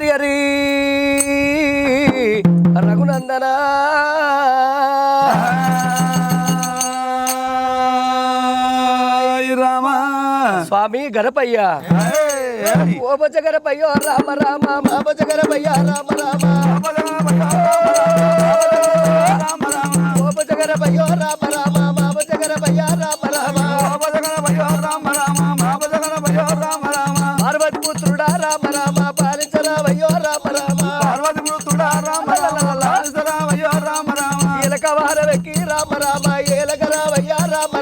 హరి హరి. రఘునందన. రామ. స్వామి గణపయ్య. ఓ బొజ్జ గణపయ్యో రామ రామ మా బొజ్జ గణపయ్య రామ రామ.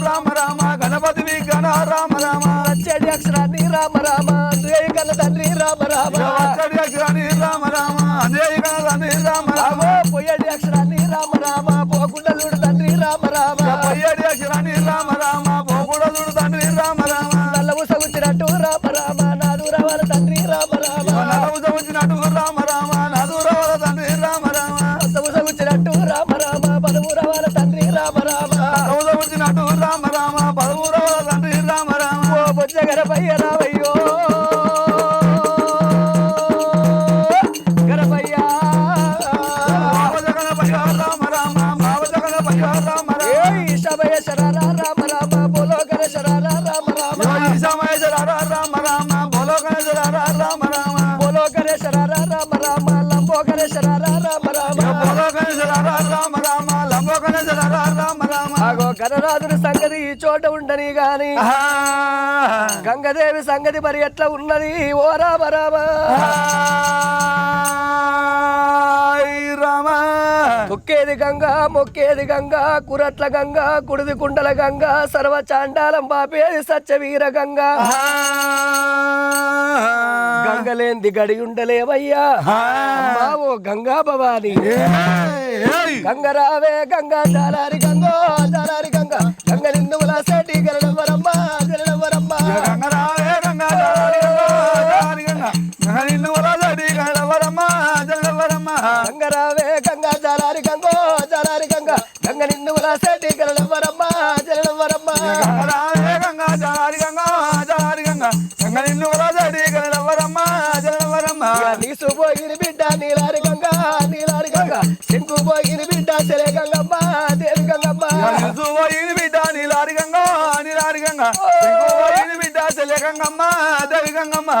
గణపతి విఘ్న రామ రామ. వచ్చేటి అక్షరాన్ని రామ రామ కన్న తండ్రి రామ రామ. రామ రామ బొజ్జగర పయ్య రావయ్యో గరపయ్య మావజగన పయ్య రామ రామ మావజగన పయ్య రామ రామ. ఏ ఈశమయ శరార రామ రామ బోలో గర శరార రామ రామ. ఈశమేశ్వర రామ రామ బోలో గణేశ్వర రామ రామ బోలో గర శరార రామ రామ. లంబో గర శరార రామ రామ బోలో గణేశ్వర రామ రామ. లంబో గణేశ్వర రామ రామ ఆగో గణరాజుని సంగతి ఈ చోట ఉండని గాని గంగదేవి సంగతి మరి ఎట్లా ఉన్నది? ఓ రామ రామ. తొక్కేది గంగ మొక్కేది గంగ కురట్ల గంగ కుడిది కుండల గంగ సర్వ చాండాలం బాపేది సత్యవీర గంగ. గంగలేంది గడి ఉండలేవయ్యా ఓ గంగా భవాని. గంగరావే గంగా జాలారి గంగో జాలారి గంగ నిన్ను సేటి గరడవరమ్మ గరడవరమ్మ గంగరావే గంగా జారి జారి గంగా గంగ నిన్ను గంగా గంగో జాలారి గంగ గంగ నిన్ను సేటి బిడ్డ బిడ్డ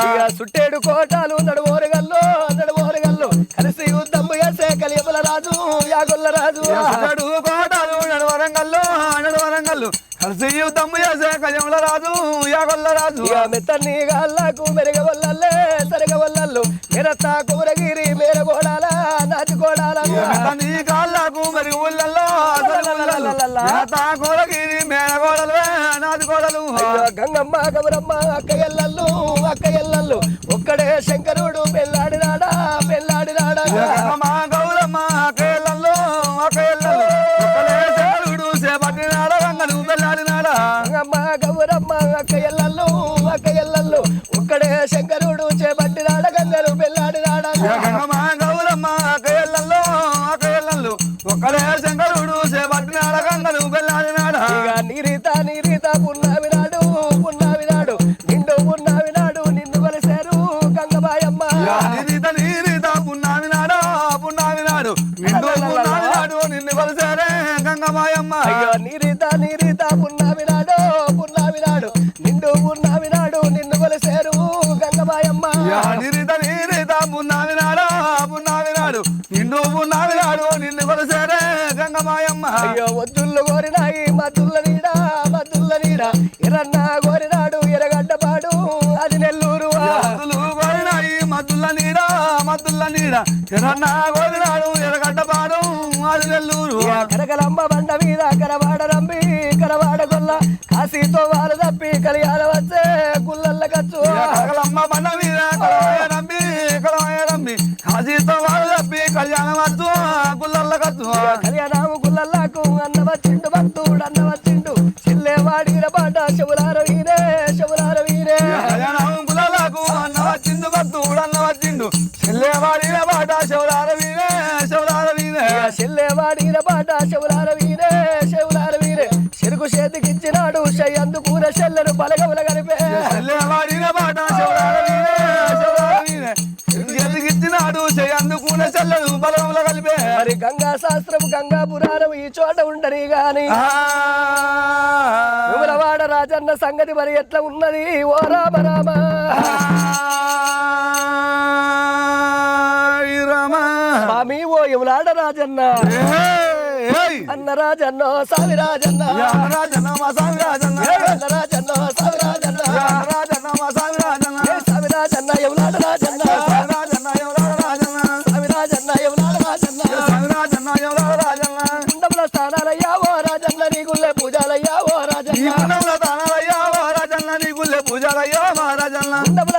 ఇక సుట్టేడు కోటాలు నడుమోరగల్లు నడుమోరగల్లు కలిసి యుద్ధము చేసే కలియముల రాజు యాగొల్ల రాజు. అతడు కోటలు నడవరంగల్లు నడవరంగల్లు కలిసి యుద్ధం చేసే కజముల రాజు యాగొల్ల రాజు. ఇక మెత్తని గాళ్ళకు మెరగవల్లల్లే సరగవల్లల్లు మెరత కుమరగిరి మేరగోడాల నాచుకోడాల నీ కాళ్ళకు మరి ఊళ్ళల్లో కోలగిరి మేనగోడలు నాది కోడలు గంగమ్మ గౌరమ్మ అక్క ఎల్లల్లు అక్క ఎల్లల్లు ఒక్కడే శంకరుడు పెళ్ళాడినాడా పెళ్ళాడినాడా మా గౌరమ్మ కేళ్ళల్లో కేళ్ళల్లో దేవుడు చేపట్టినాడ గంగలు వెళ్ళాడినాడా గంగమ్మ గౌరమ్మ అక్క ఎల్లల్లు అక్క ఎల్లల్లు ఒక్కడే శంకరుడు చేపట్టినాడ గంగలు పెళ్ళాడినాడా. పున్నామి నాడు నిన్ను కొలిసారే గంగమాయమ్మ. అయ్యో వద్దుళ్ళు కోరినాయి మద్దుల్ల నీడ మద్దుల్ల నీడ? ఎరన్నా కోరినాడు ఎరగడ్డపాడు అది నెల్లూరు కోరినాయి మద్దుల నీడ మద్దుల నీడ? ఎరన్నా కోరినాడు ఎరగడ్డపాడు అది నెల్లూరు కరకలమ్మ బండ మీద కరవాడ రంబి కరవాడ గొల్ల కాశీతో వారు తప్పి కలియాల వచ్చే గుల్లల్ల ఖర్చు కగలమ్మ గుల్లల్ల కచ్చు కళ్యాణము గుల్లల్లాకు అన్న వచ్చిండు భక్తుడు అన్న వచ్చిండు చిల్లే వాడిన పాట శివులార వీరే శివులార వీరే. కళ్యాణం గుల్లలకు అన్న వచ్చిండు భక్తుడు అన్న వచ్చిండు చెల్లె వాడిన పాట శివరార వీరే శివరార వీరే. చెల్లే వాడిన పాట శివులార వీరే శివులార వీరే. చెరుకు చేతికిచ్చినాడు షై అందుకునే చెల్లెను బలగముల కలిపే చెల్లె వాడిన పాట శివరార అందుకునే చెల్లెలు బలముల కలిపే మరి గంగా శాస్త్రం గంగా పురాణం ఈ చోట ఉండని గాని. విమలవాడ రాజన్న సంగతి మరి ఎట్లా ఉన్నది ఓ రామ రామ. స్వామి ఓ యములాడ రాజన్న. అన్న రాజన్న సావి రాజన్న రాజన్న. పూజలయ్యా మహారాజన్న రాజన్న. కుండముల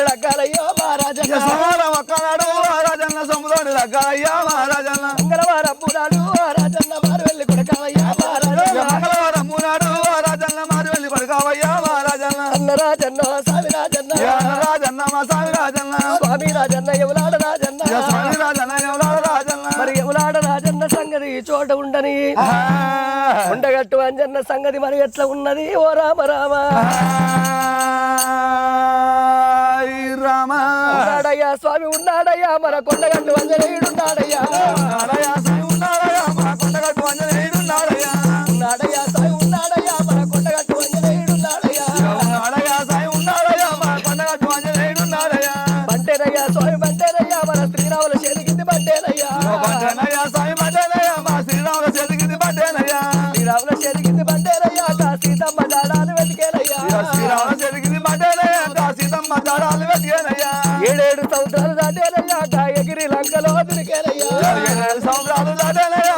రాజన్న సొమ్ముతోని లగ్గాలయ్యో మా ఇక రాజన్న సోమవారం ఒక్కనాడు మా రాజన్న సముద్రుని దగ్గరయ్యా మా రాజన్న. మంగళవారం పురాడు ఓ రాజన్న మారు వెళ్ళి కొడకావయ్యా మా ఇక రాజన్న మంగళవారం మూనాడు మా రాజన్న మారి వెళ్ళి పడుకోవయ్యా మా రాజన్న. అన్న రాజన్న స్వామి రాజన్న రాజన్న మా స్వామి రాజన్న. స్వామి రాజన్న ఎవలాడ రాజన్న స్వామి రాజన్న ఎవరాడు రాజన్న. మరి ఎవలాడ రాజన్న సంగతి చోట ఉండని. ఉండగట్టు అంజన్న సంగతి మరి ఎట్లా ఉన్నది? ఓ రామ రామ. రామ. ఉన్నాడయ్యా స్వామి ఉన్నాడయ్యా. మన కొండగట్టు అంజనేయుడున్నాడయ్యా ఉన్నాడయ్యా స్వామి ఉన్నాడయ్యా. కొండగట్టు అంజనేయుడున్నాడయ్యా. ఉన్నాడయ్యా స్వామి ఉన్నాడయ్యా. మన కొండగట్టు అంజనేయుడున్నాడయ్యా ఉన్నాడయ్యా స్వామి ఉన్నాడయ్యా. మా కొండగట్టు అంజనేయుడున్నాడయ్యా. బంటేనయ్యా స్వామి బంటేనయ్యా. మన శ్రీరాముల చేతికింది బంటేనయ్యా. స్వామి పట్టేనయ్యా ఎగిరి లంకలో తిరిగేనయ్యా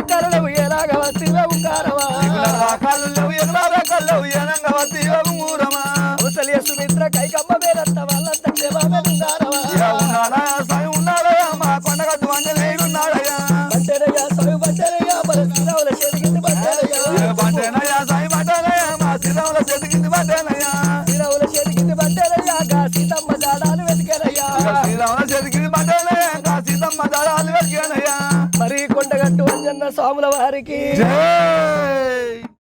లేవు ఎలాగ వస్తివే ఉంగారమా కాళ్ళు లేవు ఎగరాల కళ్ళు ఏనంగా వత్తి ఊరమా? అవసలియ సుమిత్ర కైకమ్మ సీతమ్మ